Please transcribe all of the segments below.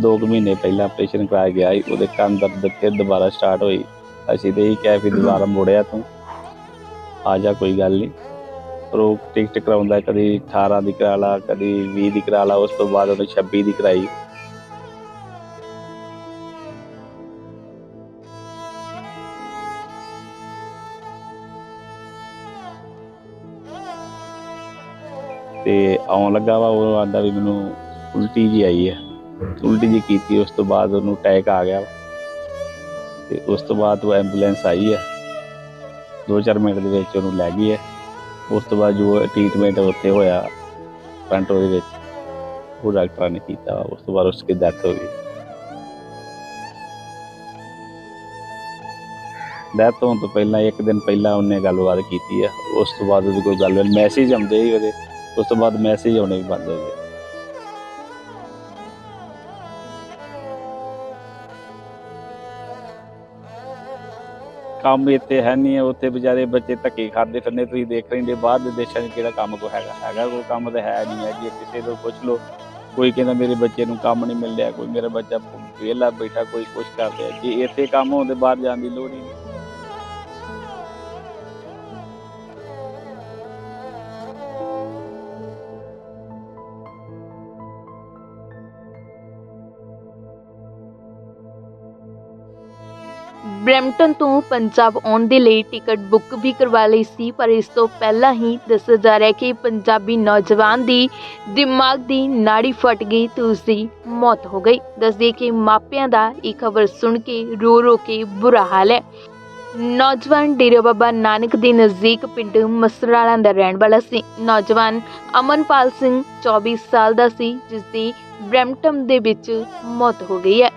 ਦੋ ਕੁ ਮਹੀਨੇ ਪਹਿਲਾਂ ਆਪਰੇਸ਼ਨ ਕਰਾਇਆ ਗਿਆ ਸੀ, ਉਹਦੇ ਕੰਨ ਦਰਦ ਫਿਰ ਦੁਬਾਰਾ ਸਟਾਰਟ ਹੋਈ। ਅਸੀਂ ਤੇ ਇਹ ਕਿਹਾ ਵੀ ਦੁਬਾਰਾ ਮੁੜਿਆ ਤੂੰ। ਆ ਜਾ, ਕੋਈ ਗੱਲ ਨਹੀਂ ਪਰ ਉਹ ਟਿਕਟ ਕਰਾਉਂਦਾ ਕਦੀ 18 ਦੀ ਕਰਾ ਲਾ, ਕਦੀ 20 ਦੀ ਕਰਾ ਲਾ, ਉਸ ਤੋਂ ਬਾਅਦ ਉਹਨੇ 26 ਦੀ ਕਰਾਈ। ਤੇ ਆਉਣ ਲੱਗਾ ਵਾ, ਉਹ ਆਂਦਾ ਵੀ ਮੈਨੂੰ ਉਲਟੀ ਜੀ ਆਈ ਹੈ ਉਲਟੀ ਜੀ ਕੀਤੀ, ਉਸ ਤੋਂ ਬਾਅਦ ਉਹਨੂੰ ਅਟੈਕ ਆ ਗਿਆ। ਤੇ ਉਸ ਤੋਂ ਬਾਅਦ ਉਹ ਐਂਬੂਲੈਂਸ ਆਈ ਹੈ। 2-4 ਮਿੰਟ ਦੇ ਵਿੱਚ ਉਹਨੂੰ ਲੈ ਗਈ ਹੈ। ਉਸ ਤੋਂ ਬਾਅਦ ਜੋ ਟ੍ਰੀਟਮੈਂਟ ਉੱਥੇ ਹੋਇਆ ਪੈਂਟੋ ਦੇ ਵਿੱਚ, ਉਹ ਡਾਕਟਰਾਂ ਨੇ ਕੀਤਾ। ਉਸ ਤੋਂ ਬਾਅਦ ਉਸਦੀ ਡੈਥ ਹੋ ਗਈ। ਡੈਥ ਹੋਣ ਤੋਂ ਪਹਿਲਾਂ, ਇੱਕ ਦਿਨ ਪਹਿਲਾਂ ਉਹਨੇ ਗੱਲਬਾਤ ਕੀਤੀ ਹੈ। ਉਸ ਤੋਂ ਬਾਅਦ ਉਹਦੀ ਕੋਈ ਗੱਲ ਮੈਸੇਜ ਆਉਂਦੇ ਹੀ ਉਹਦੇ। ਉਸ ਤੋਂ ਬਾਅਦ ਮੈਸੇਜ ਆਉਣੇ ਵੀ ਬੰਦ ਹੋ ਗਏ। ਕੰਮ ਇੱਥੇ ਹੈ ਨਹੀਂ ਹੈ ਉੱਥੇ ਵਿਚਾਰੇ ਬੱਚੇ ਧੱਕੇ ਖਾਂਦੇ ਫਿਰਨੇ ਤੁਸੀਂ ਦੇਖ ਰਹੇ ਹੋ ਬਾਹਰ ਦੇ ਦੇਸ਼ਾਂ 'ਚ ਕਿਹੜਾ ਕੰਮ ਕੋ ਹੈਗਾ। ਹੈਗਾ ਕੋਈ ਕੰਮ ਤਾਂ ਹੈ ਨਹੀਂ ਹੈ ਜੇ, ਕਿਸੇ ਤੋਂ ਪੁੱਛ ਲਓ। ਕੋਈ ਕਹਿੰਦਾ ਮੇਰੇ ਬੱਚੇ ਨੂੰ ਕੰਮ ਨਹੀਂ ਮਿਲ ਰਿਹਾ, ਕੋਈ ਮੇਰਾ ਬੱਚਾ ਵਿਹਲਾ ਬੈਠਾ, ਕੋਈ ਕੁਛ ਕਰ ਰਿਹਾ। ਜੇ ਇੱਥੇ ਕੰਮ ਹੋਣ ਹੁੰਦੇ ਬਾਹਰ ਜਾਣ ਦੀ ਲੋੜ ਹੀ ਨਹੀਂ। ਬਰੈਂਪਟਨ ਤੋਂ ਪੰਜਾਬ ਆਉਣ ਦੇ ਲਈ ਟਿਕਟ ਬੁੱਕ ਵੀ ਕਰਵਾ ਲਈ ਸੀ, ਪਰ ਇਸ ਤੋਂ ਪਹਿਲਾਂ ਹੀ ਦੱਸਿਆ ਜਾ ਰਿਹਾ ਕਿ ਪੰਜਾਬੀ ਨੌਜਵਾਨ ਦੀ ਦਿਮਾਗ ਦੀ ਨਾੜੀ ਫਟ ਗਈ ਤੇ ਉਸ ਦੀ ਮੌਤ ਹੋ ਗਈ। ਦੱਸਦੇ ਕਿ ਮਾਪਿਆਂ ਦਾ ਇਹ ਖਬਰ ਸੁਣ ਕੇ ਰੋ ਰੋ ਕੇ ਬੁਰਾ ਹਾਲ ਹੈ। ਨੌਜਵਾਨ ਡੇਰਾ ਬਾਬਾ ਨਾਨਕ ਦੇ ਨਜ਼ਦੀਕ ਪਿੰਡ ਮਸਰਾਲਾ ਦਾ ਰਹਿਣ ਵਾਲਾ ਸੀ। ਨੌਜਵਾਨ ਅਮਨਪਾਲ ਸਿੰਘ 24 ਸਾਲ ਦਾ ਸੀ ਜਿਸ ਦੀ ਬਰੈਂਪਟਨ ਦੇ ਵਿੱਚ ਮੌਤ ਹੋ ਗਈ ਹੈ।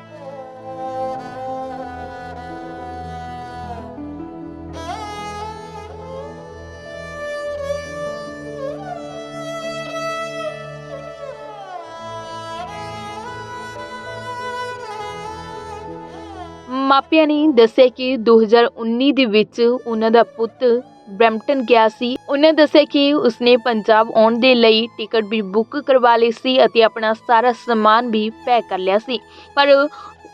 ਮਾਪਿਆਂ ਨੇ ਦੱਸਿਆ ਕਿ 2019 ਦੇ ਵਿੱਚ ਉਹਨਾਂ ਦਾ ਪੁੱਤ ਬਰੈਂਪਟਨ ਗਿਆ ਸੀ। ਉਹਨਾਂ ਦੱਸਿਆ ਕਿ ਉਸਨੇ ਪੰਜਾਬ ਆਉਣ ਦੇ ਲਈ ਟਿਕਟ ਵੀ ਬੁੱਕ ਕਰਵਾ ਲਈ ਸੀ ਅਤੇ ਆਪਣਾ ਸਾਰਾ ਸਮਾਨ ਵੀ ਪੈਕ ਕਰ ਲਿਆ ਸੀ। ਪਰ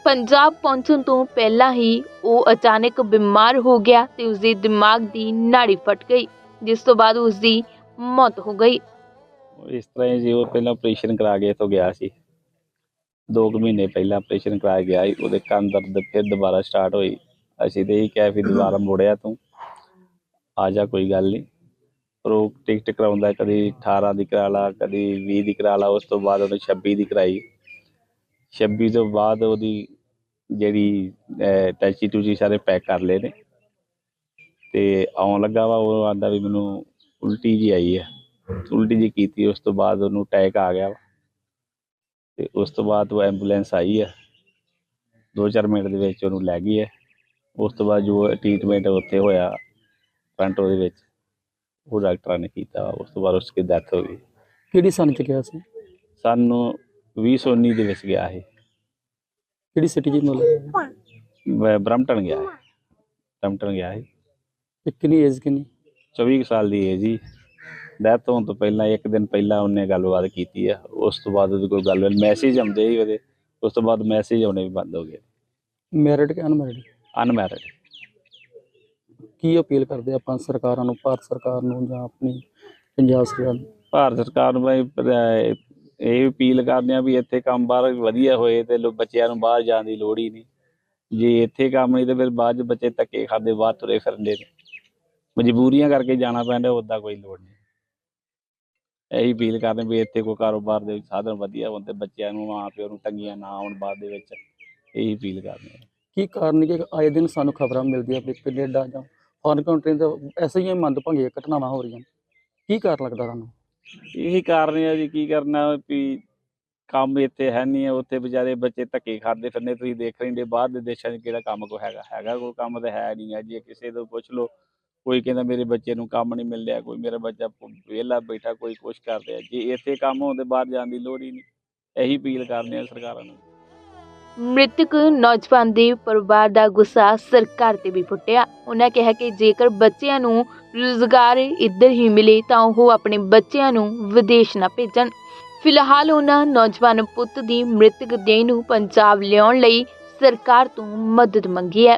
ਪੰਜਾਬ ਪਹੁੰਚਣ ਤੋਂ ਪਹਿਲਾਂ ਹੀ ਉਹ ਅਚਾਨਕ ਬਿਮਾਰ ਹੋ ਗਿਆ ਤੇ ਉਸਦੇ ਦਿਮਾਗ ਦੀ ਨਾੜੀ ਫਟ ਗਈ, ਜਿਸ ਤੋਂ ਬਾਅਦ ਉਸਦੀ ਮੌਤ ਹੋ ਗਈ। ਇਸ ਤਰ੍ਹਾਂ ਹੀ ਜੀ, ਉਹ ਪਹਿਲਾਂ ਆਪਰੇਸ਼ਨ ਕਰਾ ਕੇ ਇੱਥੋਂ ਗਿਆ ਸੀ। ਦੋ ਕੁ ਮਹੀਨੇ ਪਹਿਲਾਂ ਆਪਰੇਸ਼ਨ ਕਰਾਇਆ ਗਿਆ ਸੀ, ਉਹਦੇ ਕੰਨ ਦਰਦ ਫਿਰ ਦੁਬਾਰਾ ਸਟਾਰਟ ਹੋਈ। ਅਸੀਂ ਤੇ ਇਹ ਕਿਹਾ ਵੀ ਦੁਬਾਰਾ ਮੁੜਿਆ ਤੂੰ, ਆ ਜਾ ਕੋਈ ਗੱਲ ਨਹੀਂ ਪਰ ਉਹ ਟਿਕਟ ਕਰਾਉਂਦਾ ਕਦੀ 18 ਦੀ ਕਰਾ ਲਾ, ਕਦੀ 20 ਦੀ ਕਰਾ ਲਾ, ਉਸ ਤੋਂ ਬਾਅਦ ਉਹਨੇ 26 ਦੀ ਕਰਾਈ। 26 ਤੋਂ ਬਾਅਦ ਉਹਦੀ ਜਿਹੜੀ ਟੈਚੀ ਟੂਚੀ ਸਾਰੇ ਪੈਕ ਕਰ ਲਏ ਨੇ। ਤੇ ਆਉਣ ਲੱਗਾ ਵਾ, ਉਹ ਆਂਦਾ ਵੀ ਮੈਨੂੰ ਉਲਟੀ ਜੀ ਆਈ ਹੈ ਉਲਟੀ ਜੀ ਕੀਤੀ, ਉਸ ਤੋਂ ਬਾਅਦ ਉਹਨੂੰ ਅਟੈਕ ਆ ਗਿਆ ਵਾ। ਤੇ ਉਸ ਤੋਂ ਬਾਅਦ ਉਹ ਐਂਬੂਲੈਂਸ ਆਈ ਹੈ 2-4 ਮਿੰਟ ਦੇ ਵਿੱਚ ਉਹਨੂੰ ਲੈ ਗਈ ਹੈ ਉਸ ਤੋਂ ਬਾਅਦ ਜੋ ਟ੍ਰੀਟਮੈਂਟ ਉੱਥੇ ਹੋਇਆ ਪੈਂਟੋ ਦੇ ਵਿੱਚ ਉਹ ਡਾਕਟਰਾਂ ਨੇ ਕੀਤਾ। ਉਸ ਤੋਂ ਬਾਅਦ ਉਸਦੀ ਡੈਥ ਹੋ ਗਈ। ਕਿਹੜੀ ਸਨ ਚ ਗਿਆ ਸੀ? ਸਾਨੂੰ 2019 ਦੇ ਵਿੱਚ ਗਿਆ ਇਹ। ਕਿਹੜੀ ਸਿਟੀ ਜੀ ਮਤਲਬ ਬਰਮਟਨ ਗਿਆ। ਇਹ ਬਰਮਟਨ ਗਿਆ ਤੇ ਕਿੰਨੀ ਏਜ ਕਿੰਨੀ? 24 ਕੁ ਸਾਲ ਦੀ ਏਜ ਜੀ ਡੈਥ ਹੋਣ ਤੋਂ ਪਹਿਲਾਂ ਇੱਕ ਦਿਨ ਪਹਿਲਾਂ ਉਹਨੇ ਗੱਲਬਾਤ ਕੀਤੀ ਆ। ਉਸ ਤੋਂ ਬਾਅਦ ਉਹਦੀ ਕੋਈ ਗੱਲ ਮੈਸੇਜ ਆਉਂਦੇ ਹੀ ਉਹਦੇ। ਉਸ ਤੋਂ ਬਾਅਦ ਮੈਸੇਜ ਆਉਣੇ ਵੀ ਬੰਦ ਹੋ ਗਏ। ਮੈਰਿਡ ਕਿ ਅਨਮੈਰਿਡ ਅਨਮੈਰਿਡ ਕੀ ਅਪੀਲ ਕਰਦੇ ਆਪਾਂ ਸਰਕਾਰਾਂ ਨੂੰ ਭਾਰਤ ਸਰਕਾਰ ਨੂੰ ਜਾਂ ਆਪਣੀ ਪੰਜਾਬ ਸਰਕਾਰ ਨੂੰ? ਭਾਰਤ ਸਰਕਾਰ ਨੂੰ ਮੈਂ ਇਹ ਅਪੀਲ ਕਰਦੇ ਆ ਵੀ ਇੱਥੇ ਕੰਮ ਬਾਹਰ ਵਧੀਆ ਹੋਏ ਤੇ ਲੋ ਬੱਚਿਆਂ ਨੂੰ ਬਾਹਰ ਜਾਣ ਦੀ ਲੋੜ ਹੀ ਨਹੀਂ। ਜੇ ਇੱਥੇ ਕੰਮ ਨਹੀਂ ਤੇ ਫਿਰ ਬਾਅਦ ਚ ਬੱਚੇ ਧੱਕੇ ਖਾਂਦੇ ਬਾਹਰ ਤੁਰੇ ਫਿਰਦੇ ਨੇ। ਮਜਬੂਰੀਆਂ ਕਰਕੇ ਜਾਣਾ ਪੈਂਦਾ ਉੱਦਾਂ ਕੋਈ ਲੋੜ ਨਹੀਂ। ਇਹੀ ਅਪੀਲ ਕਰਦੇ ਵੀ ਇੱਥੇ ਕੋਈ ਕਾਰੋਬਾਰ ਦੇ ਸਾਧਨ ਵਧੀਆ ਹੋਣ ਤੇ ਬੱਚਿਆਂ ਨੂੰ ਮਾਂ ਪਿਓ ਨੂੰ ਤੰਗੀਆਂ ਨਾ ਆਉਣ ਬਾਅਦ ਦੇ ਵਿੱਚ ਇਹੀ ਅਪੀਲ ਕਰਦੇ ਆ ਕੀ ਕਾਰਨ ਕਿ ਆਏ ਦਿਨ ਸਾਨੂੰ ਖਬਰਾਂ ਮਿਲਦੀਆਂ ਵੀ ਕੈਨੇਡਾ ਜਾਂ ਫੋਰਨ ਕੰਟਰੀ ਦਾ ਐਸੇ ਹੀ ਮੰਦਭਾਗੀਆਂ ਘਟਨਾਵਾਂ ਹੋ ਰਹੀਆਂ ਕੀ ਕਾਰਨ ਲੱਗਦਾ ਤੁਹਾਨੂੰ? ਇਹੀ ਕਾਰਨ ਹੈ ਜੀ ਕੀ ਕਰਨਾ ਵੀ ਕੰਮ ਇੱਥੇ ਹੈ ਨਹੀਂ ਹੈ ਉੱਥੇ ਵਿਚਾਰੇ ਬੱਚੇ ਧੱਕੇ ਖਾਂਦੇ ਫਿਰਦੇ ਤੁਸੀਂ ਦੇਖ ਰਹੇ ਹੋ ਬਾਹਰ ਦੇ ਦੇਸ਼ਾਂ 'ਚ ਕਿਹੜਾ ਕੰਮ ਕੋ ਹੈਗਾ ਹੈਗਾ ਕੋਈ ਕੰਮ ਤਾਂ ਹੈ ਨਹੀਂ ਹੈ ਜੇ ਕਿਸੇ ਤੋਂ ਪੁੱਛ ਲਓ। ਕੋਈ ਕਹਿੰਦਾ ਮੇਰੇ ਬੱਚੇ ਨੂੰ ਕੰਮ ਨਹੀਂ ਮਿਲ ਰਿਹਾ, ਕੋਈ ਮੇਰਾ ਬੱਚਾ ਵਿਹਲਾ ਬੈਠਾ, ਕੋਈ ਕੁਛ ਕਰ ਰਿਹਾ। ਜੇ ਇੱਥੇ ਕੰਮ ਹੁੰਦੇ ਬਾਹਰ ਜਾਣ ਦੀ ਲੋੜ ਹੀ ਨਹੀਂ। ਇਹੀ ਅਪੀਲ ਕਰਦੇ ਆ ਸਰਕਾਰਾਂ ਨੂੰ। ਮ੍ਰਿਤਕ ਨੌਜਵਾਨ ਦੇ ਪਰਿਵਾਰ ਦਾ ਗੁੱਸਾ ਸਰਕਾਰ ਤੇ ਵੀ ਫੁੱਟਿਆ। ਉਹਨਾਂ ਕਿਹਾ ਕਿ ਜੇਕਰ ਬੱਚਿਆਂ ਨੂੰ ਰੁਜ਼ਗਾਰ ਇੱਧਰ ਹੀ ਮਿਲੇ, ਤਾਂ ਉਹ ਆਪਣੇ ਬੱਚਿਆਂ ਨੂੰ ਵਿਦੇਸ਼ ਨਾ ਭੇਜਣ। ਫਿਲਹਾਲ ਉਹਨਾਂ ਨੌਜਵਾਨ ਪੁੱਤ ਦੀ ਮ੍ਰਿਤਕ ਦੇਹ ਨੂੰ ਪੰਜਾਬ ਲਿਆਉਣ ਲਈ ਸਰਕਾਰ ਤੋਂ ਮਦਦ ਮੰਗੀ ਹੈ।